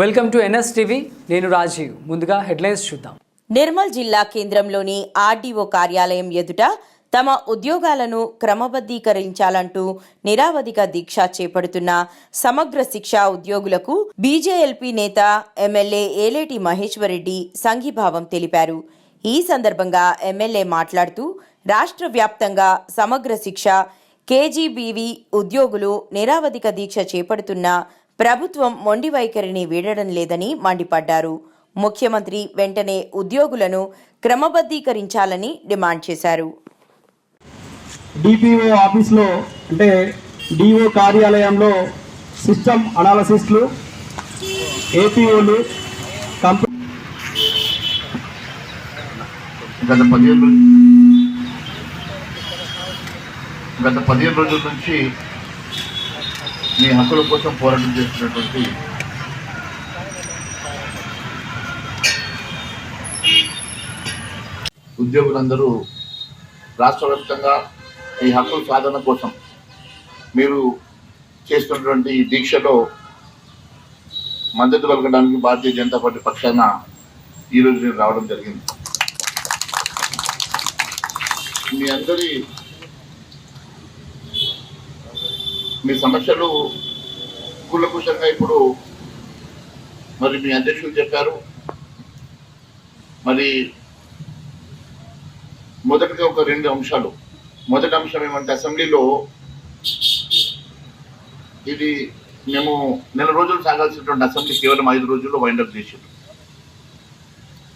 Welcome to NS TV. నేను రాజీవ్. ముందుగా headlines చూద్దాం. నిర్మల్ జిల్లా కేంద్రంలోని ఆర్డీఓ కార్యాలయం ఎదుట తమ ఉద్యోగాలను క్రమబద్ధీకరించాలంటూ నిరావధిక దీక్ష చేపడుతున్న సమగ్ర శిక్ష ఉద్యోగులకు బీజేఎల్పీ నేత ఎమ్మెల్యే ఏలేటి మహేశ్వరరెడ్డి సంఘీభావం తెలిపారు. ఈ సందర్భంగా ఎమ్మెల్యే మాట్లాడుతూ రాష్ట్ర వ్యాప్తంగా సమగ్ర శిక్ష కేజీబీవీ ఉద్యోగులు నిరావధిక దీక్ష చేపడుతున్న ప్రభుత్వం మొండి వైఖరిని వీడడం లేదని మండిపడ్డారు. ముఖ్యమంత్రి వెంటనే ఉద్యోగులను క్రమబద్ధీకరించాలని డిమాండ్ చేశారు. డిపిఓ ఆఫీస్లో అంటే డిఓ కార్యాలయంలో సిస్టమ్ అనాలసిస్ట్లు ఏపీఓలు కంపెనీ గత పదిహేను రోజు- గత పదిహేను రోజుల నుంచి మీ హక్కుల కోసం పోరాటం చేస్తున్నటువంటి ఉద్యోగులందరూ రాష్ట్ర వ్యాప్తంగా ఈ హక్కుల సాధన కోసం మీరు చేస్తున్నటువంటి ఈ దీక్షలో మద్దతు పలకడానికి భారతీయ జనతా పార్టీ పక్షాన ఈరోజు నేను రావడం జరిగింది. మీ అందరి మీ సమస్యలు కూలకుశంగా ఇప్పుడు మరి మీ అధ్యక్షులు చెప్పారు. మరి మొదటిగా ఒక రెండు అంశాలు. మొదటి అంశం ఏమంటే అసెంబ్లీలో ఇది మేము నెల రోజులు సాగాల్సినటువంటి అసెంబ్లీ కేవలం ఐదు రోజుల్లో వైండప్ చేసింది.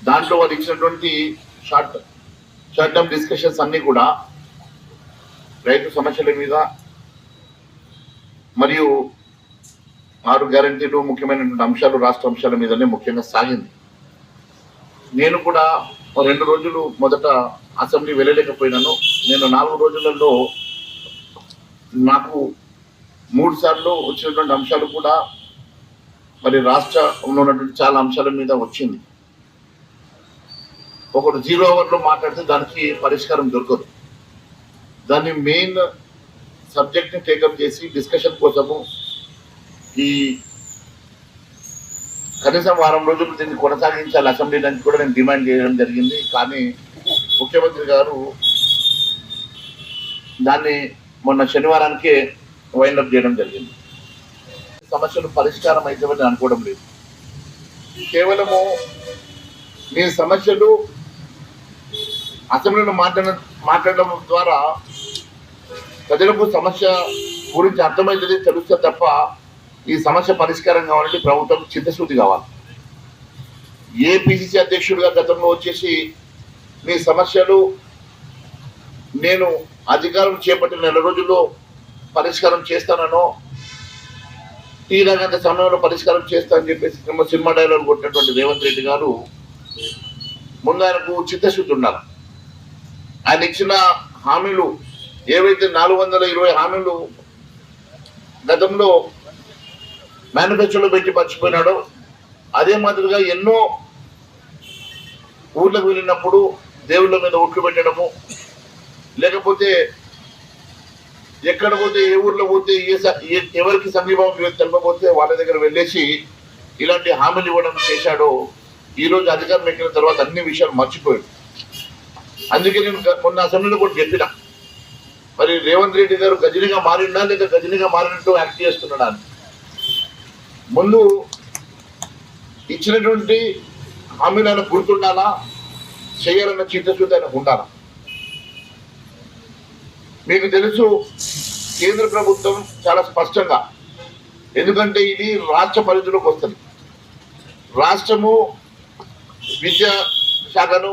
దాంట్లో వారు ఇచ్చినటువంటి షార్ట్ షార్ట్ టర్మ్ డిస్కషన్స్ అన్నీ కూడా రైతు సమస్యల మీద మరియు ఆరు గ్యారంటీలు ముఖ్యమైనటువంటి అంశాలు రాష్ట్ర అంశాల మీదనే ముఖ్యంగా సాగింది. నేను కూడా రెండు రోజులు మొదట అసెంబ్లీ వెళ్ళలేకపోయినాను. నేను నాలుగు రోజులలో నాకు మూడు సార్లు వచ్చినటువంటి అంశాలు కూడా మరి రాష్ట్రంలో ఉన్నటువంటి చాలా అంశాల మీద వచ్చింది. ఒకటి జీరో అవర్లో మాట్లాడితే దానికి పరిష్కారం దొరకదు. దాన్ని మెయిన్ సబ్జెక్ట్ని టేకప్ చేసి డిస్కషన్ కోసము ఈ కనీసం వారం రోజులు దీన్ని కొనసాగించాలి. అసెంబ్లీ నుంచి కూడా నేను డిమాండ్ చేయడం జరిగింది. కానీ ముఖ్యమంత్రి గారు దాన్ని మొన్న శనివారానికే వైండప్ చేయడం జరిగింది. సమస్యలు పరిష్కారం అవుతామని అనుకోవడం లేదు. కేవలము మీ సమస్యలు అసెంబ్లీలో మాట్లాడ మాట్లాడడం ద్వారా ప్రజలకు సమస్య గురించి అర్థమవుతుంది తెలుస్తే తప్ప ఈ సమస్య పరిష్కారం కావాలంటే ప్రభుత్వం చిత్తశుద్ధి కావాలి. ఏ పిసిసి అధ్యక్షుడిగా గతంలో వచ్చేసి మీ సమస్యలు నేను అధికారం చేపట్టిన నెల రోజుల్లో పరిష్కారం చేస్తానో తీరాగంత సమయంలో పరిష్కారం చేస్తానని చెప్పేసి సినిమా సినిమా డైలాగ్ కొట్టినటువంటి రేవంత్ రెడ్డి గారు ముందు ఆయనకు చిత్తశుద్ధి ఉండాలి. ఆయన ఇచ్చిన హామీలు ఏవైతే నాలుగు వందల ఇరవై హామీలు గతంలో మేనిఫెస్టోలో పెట్టి మర్చిపోయినాడో అదే మాదిరిగా ఎన్నో ఊర్లకు వెళ్ళినప్పుడు దేవుళ్ళ మీద ఒట్లు పెట్టడము లేకపోతే ఎక్కడ పోతే ఏ ఊర్లో పోతే ఏ స- ఎవరికి సమీపం తెలపకపోతే వాళ్ళ దగ్గర వెళ్ళేసి ఇలాంటి హామీలు ఇవ్వడం చేశాడో ఈ రోజు అధికారం ఎక్కిన తర్వాత అన్ని విషయాలు మర్చిపోయాడు. అందుకే నేను కొన్ని మొన్న అసెంబ్లీలో కూడా చెప్పినా. మరి రేవంత్ రెడ్డి గారు గజనిగా మారిండా లేదా గజనిగా మారినట్టు యాక్ట్ చేస్తున్నాడా ముందు ఇచ్చినటువంటి హామీలను గుర్తుండాలా? చేయాలన్న చిత్తశుద్ధి ఆయనకు ఉండాలా? మీకు తెలుసు కేంద్ర ప్రభుత్వం చాలా స్పష్టంగా ఎందుకంటే ఇది రాష్ట్ర పరిధిలోకి వస్తుంది. రాష్ట్రము విద్యా శాఖను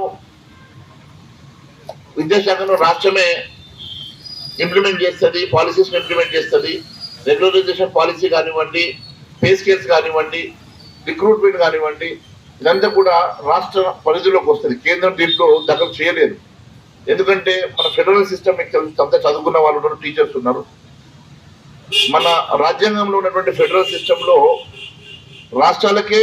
విద్యాశాఖను రాష్ట్రమే ఇంప్లిమెంట్ చేస్తుంది పాలసీస్ ఇంప్లిమెంట్ చేస్తుంది. రెగ్యులరైజేషన్ పాలసీ కానివ్వండి పే స్కేల్స్ కానివ్వండి రిక్రూట్మెంట్ కానివ్వండి ఇదంతా కూడా రాష్ట్ర పరిధిలోకి వస్తుంది. కేంద్రం దీంట్లో దఖలు చేయలేదు. ఎందుకంటే మన ఫెడరల్ సిస్టమ్ మీకు తెలుసు అంతా చదువుకున్న వాళ్ళు ఉన్నారు టీచర్స్ ఉన్నారు. మన రాజ్యాంగంలో ఉన్నటువంటి ఫెడరల్ సిస్టంలో రాష్ట్రాలకే